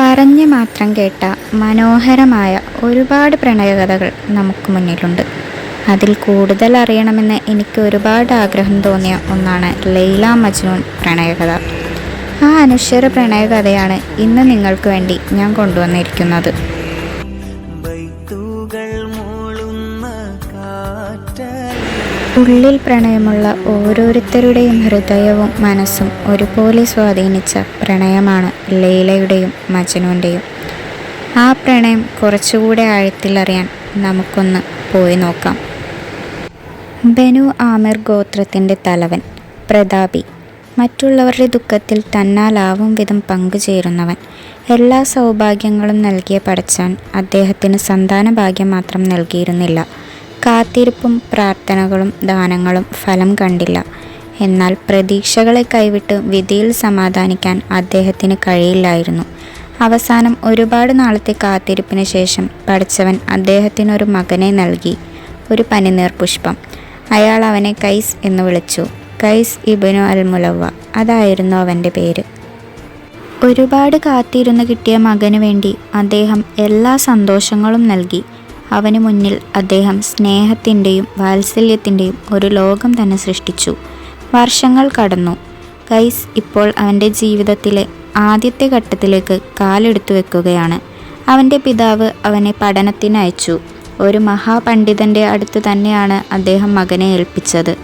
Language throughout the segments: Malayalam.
പറഞ്ഞു മാത്രം കേട്ട മനോഹരമായ ഒരുപാട് പ്രണയകഥകൾ നമുക്ക് മുന്നിലുണ്ട്. അതിൽ കൂടുതൽ അറിയണമെന്ന് എനിക്ക് ഒരുപാട് ആഗ്രഹം തോന്നിയ ഒന്നാണ് ലൈല മജ്നൂൻ പ്രണയകഥ. ആ അനശ്വര പ്രണയകഥയാണ് ഇന്ന് നിങ്ങൾക്ക് വേണ്ടി ഞാൻ കൊണ്ടുവന്നിരിക്കുന്നത്. ഉള്ളിൽ പ്രണയമുള്ള ഓരോരുത്തരുടെയും ഹൃദയവും മനസ്സും ഒരുപോലെ സ്വാധീനിച്ച പ്രണയമാണ് ലൈലയുടെയും മജനുവിന്റെയും. ആ പ്രണയം കുറച്ചുകൂടെ ആഴത്തിലറിയാൻ നമുക്കൊന്ന് പോയി നോക്കാം. ബനു ആമിർ ഗോത്രത്തിന്റെ തലവൻ പ്രതാപി. മറ്റുള്ളവരുടെ ദുഃഖത്തിൽ തന്നാലാവും വിധം പങ്കുചേരുന്നവൻ. എല്ലാ സൗഭാഗ്യങ്ങളും നൽകിയ പടച്ചാൻ അദ്ദേഹത്തിന് സന്താന ഭാഗ്യം മാത്രം നൽകിയിരുന്നില്ല. കാത്തിരിപ്പും പ്രാർത്ഥനകളും ദാനങ്ങളും ഫലം കണ്ടില്ല. എന്നാൽ പ്രതീക്ഷകളെ കൈവിട്ട് വിധിയിൽ സമാധാനിക്കാൻ അദ്ദേഹത്തിന് കഴിയില്ലായിരുന്നു. അവസാനം ഒരുപാട് നാളത്തെ കാത്തിരിപ്പിന് ശേഷം പഠിച്ചവൻ അദ്ദേഹത്തിനൊരു മകനെ നൽകി. ഒരു പനിനീർ പുഷ്പം. അയാൾ അവനെ കൈസ് എന്ന് വിളിച്ചു. കൈസ് ഇബനു അൽ മുലവ അതായിരുന്നു അവന്റെ പേര്. ഒരുപാട് കാത്തിരുന്ന് കിട്ടിയ മകന് വേണ്ടി അദ്ദേഹം എല്ലാ സന്തോഷങ്ങളും നൽകി. അവന് മുന്നിൽ അദ്ദേഹം സ്നേഹത്തിന്റെയും വാത്സല്യത്തിന്റെയും ഒരു ലോകം തന്നെ സൃഷ്ടിച്ചു. വർഷങ്ങൾ കടന്നു. കൈസ് ഇപ്പോൾ അവന്റെ ജീവിതത്തിലെ ആദ്യത്തെ ഘട്ടത്തിലേക്ക് കാലെടുത്തു വെക്കുകയാണ്. അവന്റെ പിതാവ് അവനെ പഠനത്തിന് അയച്ചു. ഒരു മഹാപണ്ഡിതന്റെ അടുത്ത് തന്നെയാണ് അദ്ദേഹം മകനെ ഏൽപ്പിച്ചത്.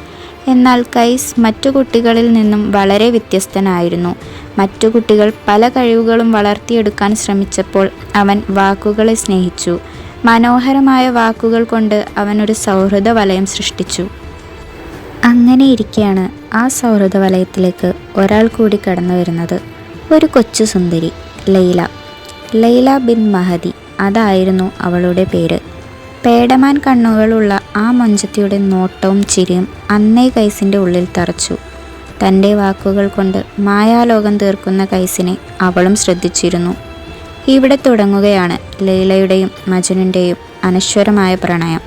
എന്നാൽ കൈസ് മറ്റു കുട്ടികളിൽ നിന്നും വളരെ വ്യത്യസ്തനായിരുന്നു. മറ്റു കുട്ടികൾ പല കഴിവുകളും വളർത്തിയെടുക്കാൻ ശ്രമിച്ചപ്പോൾ അവൻ വാക്കുകളെ സ്നേഹിച്ചു. മനോഹരമായ വാക്കുകൾ കൊണ്ട് അവനൊരു സൗഹൃദ വലയം സൃഷ്ടിച്ചു. അങ്ങനെ ഇരിക്കെയാണ് ആ സൗഹൃദ വലയത്തിലേക്ക് ഒരാൾ കൂടി കടന്നു വരുന്നത്. ഒരു കൊച്ചു സുന്ദരി ലൈല. ലൈല ബിൻ മഹദി അതായിരുന്നു അവളുടെ പേര്. പേടമാൻ കണ്ണുകളുള്ള ആ മൊഞ്ചത്തിയുടെ നോട്ടവും ചിരിയും അന്നേ കൈസിന്റെ ഉള്ളിൽ തറച്ചു. തന്റെ വാക്കുകൾ കൊണ്ട് മായാലോകം തീർക്കുന്ന കൈസിനെ അവളും ശ്രദ്ധിച്ചിരുന്നു. ഇവിടെ തുടങ്ങുകയാണ് ലൈലയുടെയും മജുനിന്റെയും അനശ്വരമായ പ്രണയം.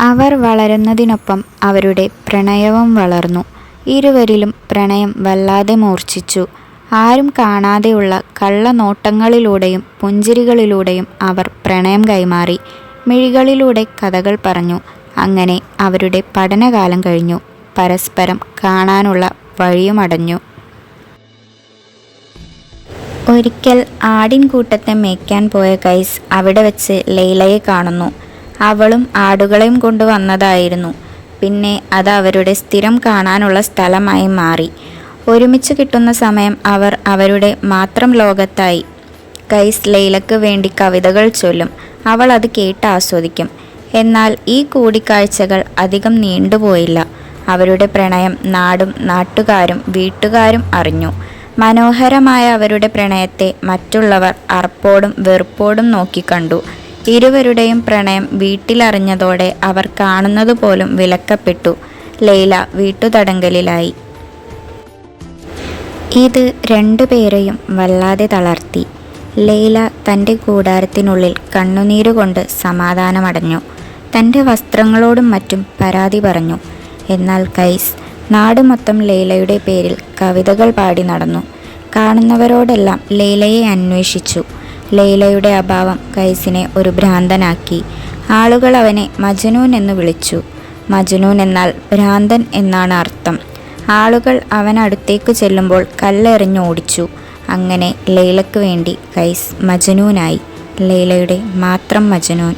അവർ വളരുന്നതിനൊപ്പം അവരുടെ പ്രണയവും വളർന്നു. ഇരുവരിലും പ്രണയം വല്ലാതെ മൂർച്ഛിച്ചു. ആരും കാണാതെയുള്ള കള്ളനോട്ടങ്ങളിലൂടെയും പുഞ്ചിരികളിലൂടെയും അവർ പ്രണയം കൈമാറി. മിഴികളിലൂടെ കഥകൾ പറഞ്ഞു. അങ്ങനെ അവരുടെ പഠനകാലം കഴിഞ്ഞു. പരസ്പരം കാണാനുള്ള വഴിയുമടഞ്ഞു. ഒരിക്കൽ ആടിൻകൂട്ടത്തെ മേയ്ക്കാൻ പോയ കൈസ് അവിടെ വെച്ച് ലൈലയെ കാണുന്നു. അവളും ആടുകളെയും കൊണ്ടുവന്നതായിരുന്നു പിന്നെ അത് അവരുടെ സ്ഥിരം കാണാനുള്ള സ്ഥലമായി മാറി. ഒരുമിച്ച് കിട്ടുന്ന സമയം അവർ അവരുടെ മാത്രം ലോകത്തായി. കൈസ് ലൈലക്ക് വേണ്ടി കവിതകൾ ചൊല്ലും. അവൾ അത് കേട്ട് ആസ്വദിക്കും. എന്നാൽ ഈ കൂടിക്കാഴ്ചകൾ അധികം നീണ്ടുപോയില്ല. അവരുടെ പ്രണയം നാടും നാട്ടുകാരും വീട്ടുകാരും അറിഞ്ഞു. മനോഹരമായ അവരുടെ പ്രണയത്തെ മറ്റുള്ളവർ അർപ്പോടും വെറുപ്പോടും നോക്കിക്കണ്ടു. ഇരുവരുടെയും പ്രണയം വീട്ടിലറിഞ്ഞതോടെ അവർ കാണുന്നത് പോലും വിലക്കപ്പെട്ടു. ലൈല വീട്ടുതടങ്കലിലായി. ഇത് രണ്ടുപേരെയും വല്ലാതെ തളർത്തി. ലൈല തന്റെ കൂടാരത്തിനുള്ളിൽ കണ്ണുനീരുകൊണ്ട് സമാധാനമടഞ്ഞു. തന്റെ വസ്ത്രങ്ങളോടും മറ്റും പരാതി പറഞ്ഞു. എന്നാൽ കൈസ് നാട് മൊത്തം ലൈലയുടെ പേരിൽ കവിതകൾ പാടി നടന്നു. കാണുന്നവരോടെല്ലാം ലൈലയെ അന്വേഷിച്ചു. ലൈലയുടെ അഭാവം കൈസിനെ ഒരു ഭ്രാന്തനാക്കി. ആളുകൾ അവനെ മജനൂൻ എന്ന് വിളിച്ചു. മജനൂൻ എന്നാൽ ഭ്രാന്തൻ എന്നാണ് അർത്ഥം. ആളുകൾ അവനടുത്തേക്ക് ചെല്ലുമ്പോൾ കല്ലെറിഞ്ഞ് ഓടിച്ചു. അങ്ങനെ ലൈലയ്ക്ക് വേണ്ടി കൈസ് മജനൂനായി. ലൈലയുടെ മാത്രം മജനൂൻ.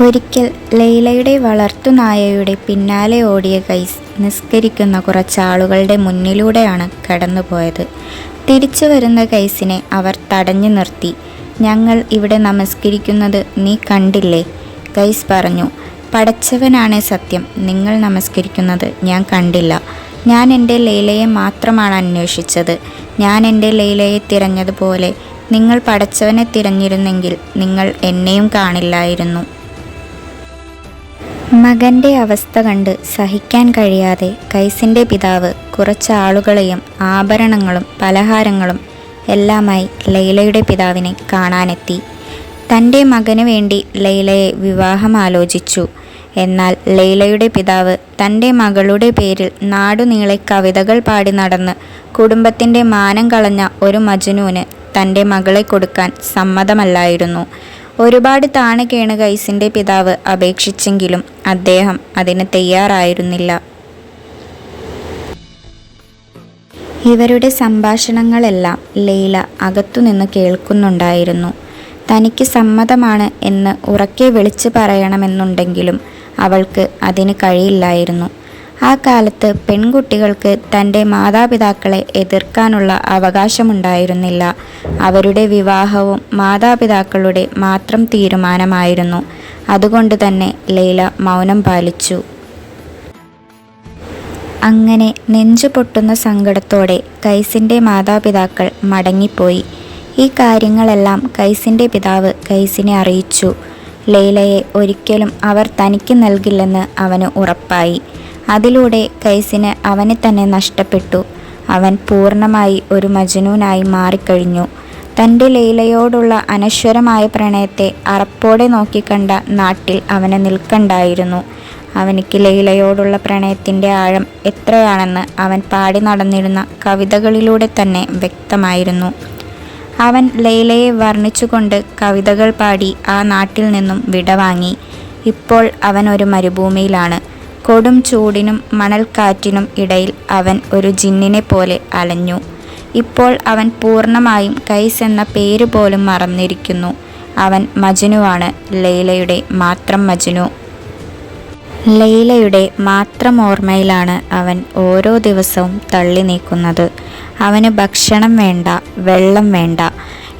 ഒരിക്കൽ ലൈലയുടെ വളർത്തുനായയുടെ പിന്നാലെ ഓടിയ കൈസ് നിസ്കരിക്കുന്ന കുറച്ചാളുകളുടെ മുന്നിലൂടെയാണ് കടന്നുപോയത്. തിരിച്ചു വരുന്ന ഗൈസിനെ അവർ തടഞ്ഞു നിർത്തി. ഞങ്ങൾ ഇവിടെ നമസ്കരിക്കുന്നത് നീ കണ്ടില്ലേ? കൈസ് പറഞ്ഞു. പടച്ചവനാണ് സത്യം. നിങ്ങൾ നമസ്കരിക്കുന്നത് ഞാൻ കണ്ടില്ല. ഞാൻ എന്റെ ലൈലയെ മാത്രമാണ് അന്വേഷിച്ചത്. ഞാൻ എന്റെ ലൈലയെ തിരഞ്ഞതുപോലെ നിങ്ങൾ പടച്ചവനെ തിരഞ്ഞിരുന്നെങ്കിൽ നിങ്ങൾ എന്നെയും കാണില്ലായിരുന്നു. മകന്റെ അവസ്ഥ കണ്ട് സഹിക്കാൻ കഴിയാതെ കൈസിന്റെ പിതാവ് കുറച്ച് ആളുകളെയും ആഭരണങ്ങളും പലഹാരങ്ങളും എല്ലാമായി ലൈലയുടെ പിതാവിനെ കാണാനെത്തി. തന്റെ മകന് വേണ്ടി ലൈലയെ വിവാഹം ആലോചിച്ചു. എന്നാൽ ലൈലയുടെ പിതാവ് തന്റെ മകളുടെ പേരിൽ നാടുനീളെ കവിതകൾ പാടി നടന്ന് കുടുംബത്തിന്റെ മാനം കളഞ്ഞ ഒരു മജനുവിന് തന്റെ മകളെ കൊടുക്കാൻ സമ്മതമല്ലായിരുന്നു. ഒരുപാട് താണ് കേണ് കൈസിന്റെ പിതാവ് അപേക്ഷിച്ചെങ്കിലും അദ്ദേഹം അതിന് തയ്യാറായിരുന്നില്ല. ഇവരുടെ സംഭാഷണങ്ങളെല്ലാം ലൈല അകത്തുനിന്ന് കേൾക്കുന്നുണ്ടായിരുന്നു. തനിക്ക് സമ്മതമാണ് എന്ന് ഉറക്കെ വിളിച്ചു പറയണമെന്നുണ്ടെങ്കിലും അവൾക്ക് അതിന് കഴിയില്ലായിരുന്നു. ആ കാലത്ത് പെൺകുട്ടികൾക്ക് തന്റെ മാതാപിതാക്കളെ എതിർക്കാനുള്ള അവകാശമുണ്ടായിരുന്നില്ല. അവരുടെ വിവാഹവും മാതാപിതാക്കളുടെ മാത്രം തീരുമാനമായിരുന്നു. അതുകൊണ്ട് തന്നെ ലൈല മൗനം പാലിച്ചു. അങ്ങനെ നെഞ്ചു പൊട്ടുന്ന സങ്കടത്തോടെ കൈസിന്റെ മാതാപിതാക്കൾ മടങ്ങിപ്പോയി. ഈ കാര്യങ്ങളെല്ലാം കൈസിന്റെ പിതാവ് കൈസിനെ അറിയിച്ചു. ലൈലയെ ഒരിക്കലും അവർ തനിക്ക് നൽകില്ലെന്ന് അവന് ഉറപ്പായി. അതിലൂടെ കൈസിന് അവനെ തന്നെ നഷ്ടപ്പെട്ടു. അവൻ പൂർണമായി ഒരു മജനൂനായി മാറിക്കഴിഞ്ഞു. തന്റെ ലൈലയോടുള്ള അനശ്വരമായ പ്രണയത്തെ അറപ്പോടെ നോക്കിക്കണ്ട നാട്ടിൽ അവനെ നിൽക്കണ്ടായിരുന്നു. അവനിക്ക് ലൈലയോടുള്ള പ്രണയത്തിന്റെ ആഴം എത്രയാണെന്ന് അവൻ പാടി നടന്നിരുന്ന കവിതകളിലൂടെ തന്നെ വ്യക്തമായിരുന്നു. അവൻ ലൈലയെ വർണിച്ചുകൊണ്ട് കവിതകൾ പാടി ആ നാട്ടിൽ നിന്നും വിടവാങ്ങി. ഇപ്പോൾ അവൻ ഒരു മരുഭൂമിയിലാണ്. കൊടും ചൂടിനും മണൽക്കാറ്റിനും ഇടയിൽ അവൻ ഒരു ജിന്നിനെ പോലെ അലഞ്ഞു. ഇപ്പോൾ അവൻ പൂർണമായും കൈസ് എന്ന പേര് പോലും മറന്നിരിക്കുന്നു. അവൻ മജനുവാണ് ലൈലയുടെ മാത്രം മജനു. ലൈലയുടെ മാത്രം ഓർമ്മയിലാണ് അവൻ ഓരോ ദിവസവും തള്ളി നീക്കുന്നത് അവന് ഭക്ഷണം വേണ്ട വെള്ളം വേണ്ട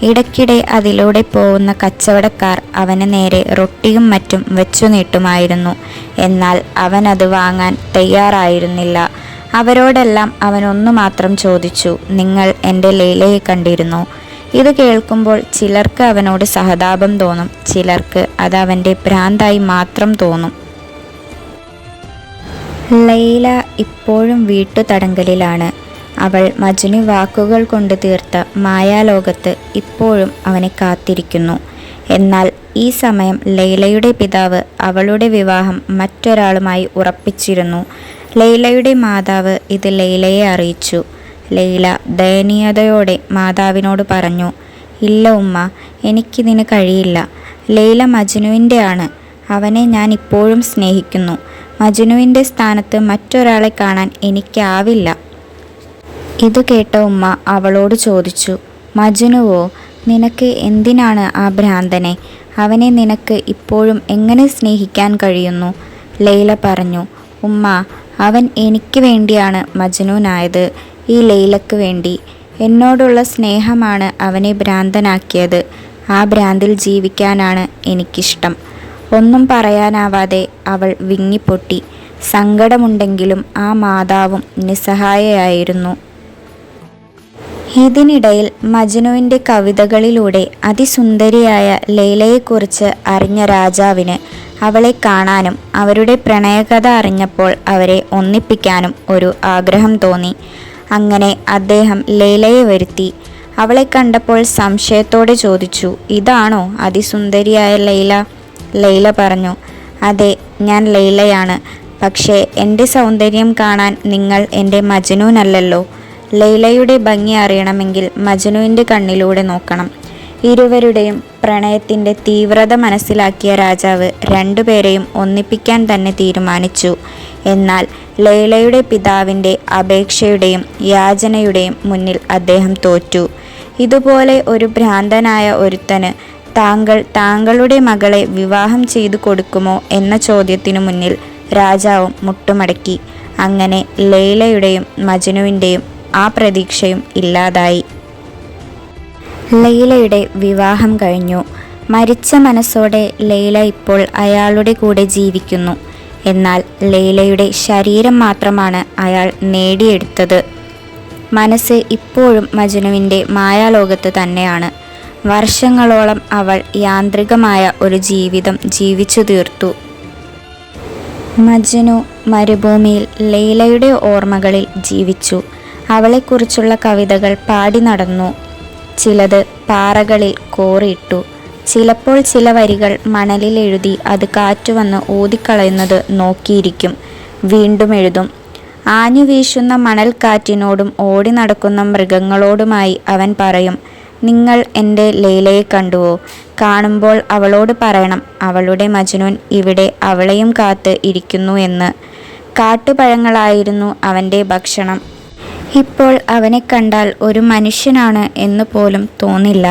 ഇടയ്ക്കിടെ അതിലൂടെ പോകുന്ന കച്ചവടക്കാർ അവന് നേരെ റൊട്ടിയും മറ്റും വെച്ചു നീട്ടുമായിരുന്നു. എന്നാൽ അവൻ അത് വാങ്ങാൻ തയ്യാറായിരുന്നില്ല. അവരോടെല്ലാം അവൻ ഒന്നു മാത്രം ചോദിച്ചു നിങ്ങൾ എന്റെ ലൈലയെ കണ്ടിരുന്നു? ഇത് കേൾക്കുമ്പോൾ ചിലർക്ക് അവനോട് സഹതാപം തോന്നും ചിലർക്ക് അത് അവന്റെ ഭ്രാന്തായി മാത്രം തോന്നും. ലൈല ഇപ്പോഴും വീട്ടുതടങ്കലിലാണ്. അവൾ മജ്നു വാക്കുകൾ കൊണ്ട് തീർത്ത മായാലോകത്ത് ഇപ്പോഴും അവനെ കാത്തിരിക്കുന്നു. എന്നാൽ ഈ സമയം ലൈലയുടെ പിതാവ് അവളുടെ വിവാഹം മറ്റൊരാളുമായി ഉറപ്പിച്ചിരുന്നു. ലൈലയുടെ മാതാവ് ഇത് ലൈലയെ അറിയിച്ചു. ലൈല ദയനീയതയോടെ മാതാവിനോട് പറഞ്ഞു ഇല്ല ഉമ്മ എനിക്കിതിന് കഴിയില്ല. ലൈല മജ്നുവിന്റെ ആണ് അവനെ ഞാൻ ഇപ്പോഴും സ്നേഹിക്കുന്നു. മജ്നുവിന്റെ സ്ഥാനത്ത് മറ്റൊരാളെ കാണാൻ എനിക്കാവില്ല. ഇത് കേട്ട ഉമ്മ അവളോട് ചോദിച്ചു മജ്നുവോ നിനക്ക് എന്തിനാണ് ആ ഭ്രാന്തനെ? അവനെ നിനക്ക് ഇപ്പോഴും എങ്ങനെ സ്നേഹിക്കാൻ കഴിയുന്നു? ലൈല പറഞ്ഞു ഉമ്മ അവൻ എനിക്ക് വേണ്ടിയാണ് മജ്നൂനായത് ഈ ലൈലക്ക് വേണ്ടി. എന്നോടുള്ള സ്നേഹമാണ് അവനെ ഭ്രാന്തനാക്കിയത്. ആ ഭ്രാന്തിൽ ജീവിക്കാനാണ് എനിക്കിഷ്ടം. ഒന്നും പറയാനാവാതെ അവൾ വിങ്ങിപ്പൊട്ടി. സങ്കടമുണ്ടെങ്കിലും ആ മാതാവും നിസ്സഹായയായിരുന്നു. ഇതിനിടയിൽ മജ്നുവിന്റെ കവിതകളിലൂടെ അതിസുന്ദരിയായ ലൈലയെക്കുറിച്ച് അറിഞ്ഞ രാജാവിന് അവളെ കാണാനും അവരുടെ പ്രണയകഥ അറിഞ്ഞപ്പോൾ അവരെ ഒന്നിപ്പിക്കാനും ഒരു ആഗ്രഹം തോന്നി. അങ്ങനെ അദ്ദേഹം ലൈലയെ വരുത്തി. അവളെ കണ്ടപ്പോൾ സംശയത്തോടെ ചോദിച്ചു ഇതാണോ അതിസുന്ദരിയായ ലൈല? ലൈല പറഞ്ഞു അതെ ഞാൻ ലൈലയാണ്. പക്ഷേ എന്റെ സൗന്ദര്യം കാണാൻ നിങ്ങൾ എന്റെ മജനൂനല്ലല്ലോ ലൈലയുടെ ഭംഗി അറിയണമെങ്കിൽ മജനുവിന്റെ കണ്ണിലൂടെ നോക്കണം. ഇരുവരുടെയും പ്രണയത്തിന്റെ തീവ്രത മനസ്സിലാക്കിയ രാജാവ് രണ്ടുപേരെയും ഒന്നിപ്പിക്കാൻ തന്നെ തീരുമാനിച്ചു. എന്നാൽ ലൈലയുടെ പിതാവിന്റെ അപേക്ഷയുടെയും യാചനയുടെയും മുന്നിൽ അദ്ദേഹം തോറ്റു. ഇതുപോലെ ഒരു ഭ്രാന്തനായ ഒരുത്തന് താങ്കൾ താങ്കളുടെ മകളെ വിവാഹം ചെയ്തു കൊടുക്കുമോ എന്ന ചോദ്യത്തിനു മുന്നിൽ രാജാവും മുട്ടുമടക്കി. അങ്ങനെ ലൈലയുടെയും മജനുവിന്റെയും ആ പ്രതീക്ഷയും ഇല്ലാതായി. ലൈലയുടെ വിവാഹം കഴിഞ്ഞു. മരിച്ച മനസ്സോടെ ലൈല ഇപ്പോൾ അയാളുടെ കൂടെ ജീവിക്കുന്നു. എന്നാൽ ലൈലയുടെ ശരീരം മാത്രമാണ് അയാൾ നേടിയെടുത്തത്. മനസ്സ് ഇപ്പോഴും മജനുവിന്റെ മായാലോകത്ത് തന്നെയാണ്. വർഷങ്ങളോളം അവൾ യാന്ത്രികമായ ഒരു ജീവിതം ജീവിച്ചു തീർത്തു. മജ്നു മരുഭൂമിയിൽ ലൈലയുടെ ഓർമ്മകളിൽ ജീവിച്ചു. അവളെക്കുറിച്ചുള്ള കവിതകൾ പാടി നടന്നു. ചിലത് പാറകളിൽ കോറിയിട്ടു. ചിലപ്പോൾ ചില വരികൾ മണലിൽ എഴുതി അത് കാറ്റുവന്ന് ഊതിക്കളയുന്നത് നോക്കിയിരിക്കും. വീണ്ടും എഴുതും. ആഞ്ഞു വീശുന്ന മണൽക്കാറ്റിനോടും ഓടി നടക്കുന്ന മൃഗങ്ങളോടുമായി അവൻ പറയും നിങ്ങൾ എന്റെ ലൈലയെ കണ്ടുവോ? കാണുമ്പോൾ അവളോട് പറയണം അവളുടെ മജനുൻ ഇവിടെ അവളെയും കാത്ത് ഇരിക്കുന്നു എന്ന്. കാട്ടുപഴങ്ങളായിരുന്നു അവന്റെ ഭക്ഷണം. ഇപ്പോൾ അവനെ കണ്ടാൽ ഒരു മനുഷ്യനാണ് എന്ന് പോലും തോന്നില്ല.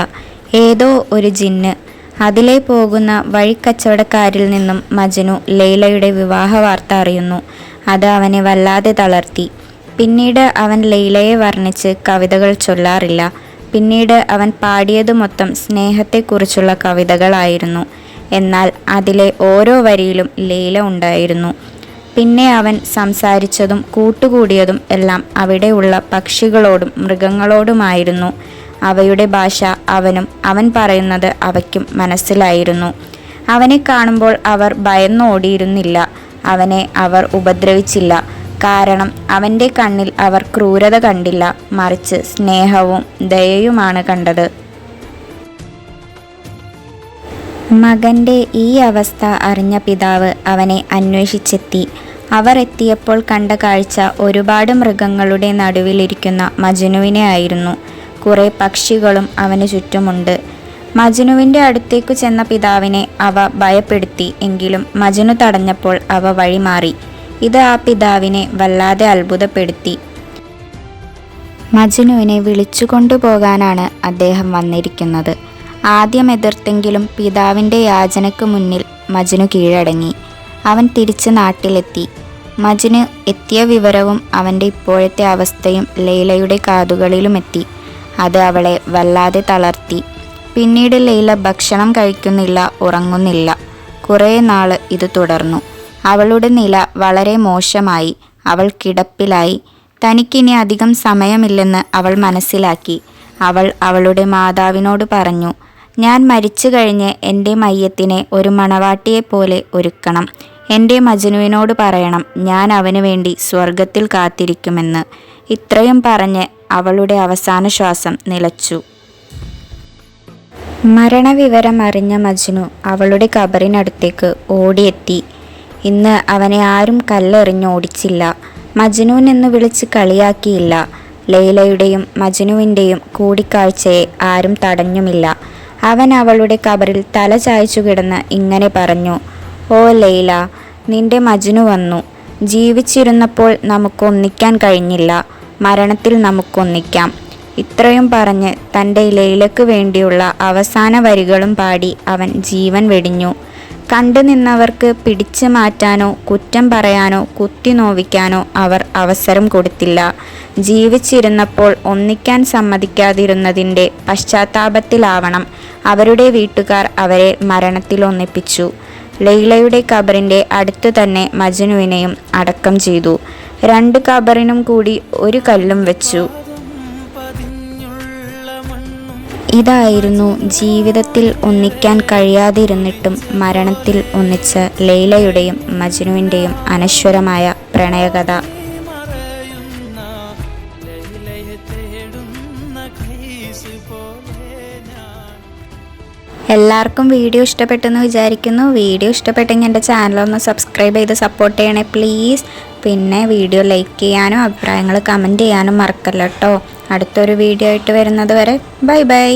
ഏതോ ഒരു ജിന്ന്. അതിലെ പോകുന്ന വഴിക്കച്ചവടക്കാരിൽ നിന്നും മജനു ലൈലയുടെ വിവാഹ വാർത്ത അറിയുന്നു. അത് അവനെ വല്ലാതെ തളർത്തി. പിന്നീട് അവൻ ലൈലയെ വർണിച്ച് കവിതകൾ ചൊല്ലാറില്ല. പിന്നീട് അവൻ പാടിയത് മൊത്തം സ്നേഹത്തെക്കുറിച്ചുള്ള കവിതകളായിരുന്നു. എന്നാൽ അതിലെ ഓരോ വരിയിലും ലൈല ഉണ്ടായിരുന്നു. പിന്നെ അവൻ സംസാരിച്ചതും കൂട്ടുകൂടിയതും എല്ലാം അവിടെയുള്ള പക്ഷികളോടും മൃഗങ്ങളോടുമായിരുന്നു. അവയുടെ ഭാഷ അവനും അവൻ പറയുന്നത് അവയ്ക്കും മനസ്സിലായിരുന്നു. അവനെ കാണുമ്പോൾ അവർ ഭയന്നോടിയിരുന്നില്ല അവനെ അവർ ഉപദ്രവിച്ചില്ല. കാരണം അവന്റെ കണ്ണിൽ അവർ ക്രൂരത കണ്ടില്ല. മറിച്ച് സ്നേഹവും ദയയുമാണ് കണ്ടത്. മകന്റെ ഈ അവസ്ഥ അറിഞ്ഞ പിതാവ് അവനെ അന്വേഷിച്ചെത്തി. അവർ എത്തിയപ്പോൾ കണ്ട കാഴ്ച ഒരുപാട് മൃഗങ്ങളുടെ നടുവിലിരിക്കുന്ന മജനുവിനെ ആയിരുന്നു. കുറേ പക്ഷികളും അവന് ചുറ്റുമുണ്ട്. മജനുവിന്റെ അടുത്തേക്ക് ചെന്ന പിതാവിനെ അവ ഭയപ്പെടുത്തി എങ്കിലും മജനു തടഞ്ഞപ്പോൾ അവ വഴിമാറി. ഇത് ആ പിതാവിനെ വല്ലാതെ അത്ഭുതപ്പെടുത്തി. മജനുവിനെ വിളിച്ചു കൊണ്ടുപോകാനാണ് അദ്ദേഹം വന്നിരിക്കുന്നത്. ആദ്യം എതിർത്തെങ്കിലും പിതാവിന്റെ യാചനയ്ക്ക് മുന്നിൽ മജനു കീഴടങ്ങി. അവൻ തിരിച്ച് നാട്ടിലെത്തി. മജന് എത്തിയ വിവരവും അവന്റെ ഇപ്പോഴത്തെ അവസ്ഥയും ലൈലയുടെ കാതുകളിലുമെത്തി. അത് അവളെ വല്ലാതെ തളർത്തി. പിന്നീട് ലൈല ഭക്ഷണം കഴിക്കുന്നില്ല ഉറങ്ങുന്നില്ല. കുറേ നാൾ ഇത് തുടർന്നു. അവളുടെ നില വളരെ മോശമായി. അവൾ കിടപ്പിലായി. തനിക്കിനി അധികം സമയമില്ലെന്ന് അവൾ മനസ്സിലാക്കി. അവൾ അവളുടെ മാതാവിനോട് പറഞ്ഞു ഞാൻ മരിച്ചു കഴിഞ്ഞ് എന്റെ മയ്യത്തിനെ ഒരു മണവാട്ടിയെപ്പോലെ ഒരുക്കണം. എന്റെ മജനുവിനോട് പറയണം ഞാൻ അവന് വേണ്ടി സ്വർഗത്തിൽ കാത്തിരിക്കുമെന്ന്. ഇത്രയും പറഞ്ഞ് അവളുടെ അവസാന ശ്വാസം നിലച്ചു. മരണവിവരം അറിഞ്ഞ മജ്നു അവളുടെ കബറിനടുത്തേക്ക് ഓടിയെത്തി. ഇന്ന് അവനെ ആരും കല്ലെറിഞ്ഞ് ഓടിച്ചില്ല. മജ്നുവിൻ എന്ന് വിളിച്ച് കളിയാക്കിയില്ല. ലൈലയുടെയും മജ്നുവിന്റെയും കൂടിക്കാഴ്ചയെ ആരും തടഞ്ഞുമില്ല. അവൻ അവളുടെ കബറിൽ തല ചായച്ചു കിടന്ന് ഇങ്ങനെ പറഞ്ഞു ഓ ലൈല നിന്റെ മജ്നു വന്നു. ജീവിച്ചിരുന്നപ്പോൾ നമുക്കൊന്നിക്കാൻ കഴിഞ്ഞില്ല. മരണത്തിൽ നമുക്കൊന്നിക്കാം ഇത്രയും പറഞ്ഞ് തന്റെ ലൈലയ്ക്ക് വേണ്ടിയുള്ള അവസാന വരികളും പാടി അവൻ ജീവൻ വെടിഞ്ഞു. കണ്ടു നിന്നവർക്ക് പിടിച്ചു മാറ്റാനോ കുറ്റം പറയാനോ കുത്തി നോവിക്കാനോ അവർ അവസരം കൊടുത്തില്ല. ജീവിച്ചിരുന്നപ്പോൾ ഒന്നിക്കാൻ സമ്മതിക്കാതിരുന്നതിന്റെ പശ്ചാത്താപത്തിലാവണം. അവരുടെ വീട്ടുകാർ അവരെ മരണത്തിൽ ഒന്നിപ്പിച്ചു. ലൈലയുടെ കബറിന്റെ അടുത്തു തന്നെ മജനുവിനെയും അടക്കം ചെയ്തു. രണ്ട് കബറിനും കൂടി ഒരു കല്ലും വെച്ചു. ഇതായിരുന്നു ജീവിതത്തിൽ ഒന്നിക്കാൻ കഴിയാതിരുന്നിട്ടും മരണത്തിൽ ഒന്നിച്ച ലൈലയുടെയും മജ്നുവിന്റെയും അനശ്വരമായ പ്രണയകഥ. എല്ലാവർക്കും വീഡിയോ ഇഷ്ടപ്പെട്ടെന്ന് വിചാരിക്കുന്നു. വീഡിയോ ഇഷ്ടപ്പെട്ടെങ്കിൽ എന്റെ ചാനലൊന്ന് സബ്സ്ക്രൈബ് ചെയ്ത് സപ്പോർട്ട് ചെയ്യണേ പ്ലീസ്. പിന്നെ വീഡിയോ ലൈക്ക് ചെയ്യാനും അഭിപ്രായങ്ങൾ കമന്റ് ചെയ്യാനും മറക്കല്ല കേട്ടോ അടുത്തൊരു വീഡിയോ ആയിട്ട് വരുന്നത് വരെ ബൈ ബൈ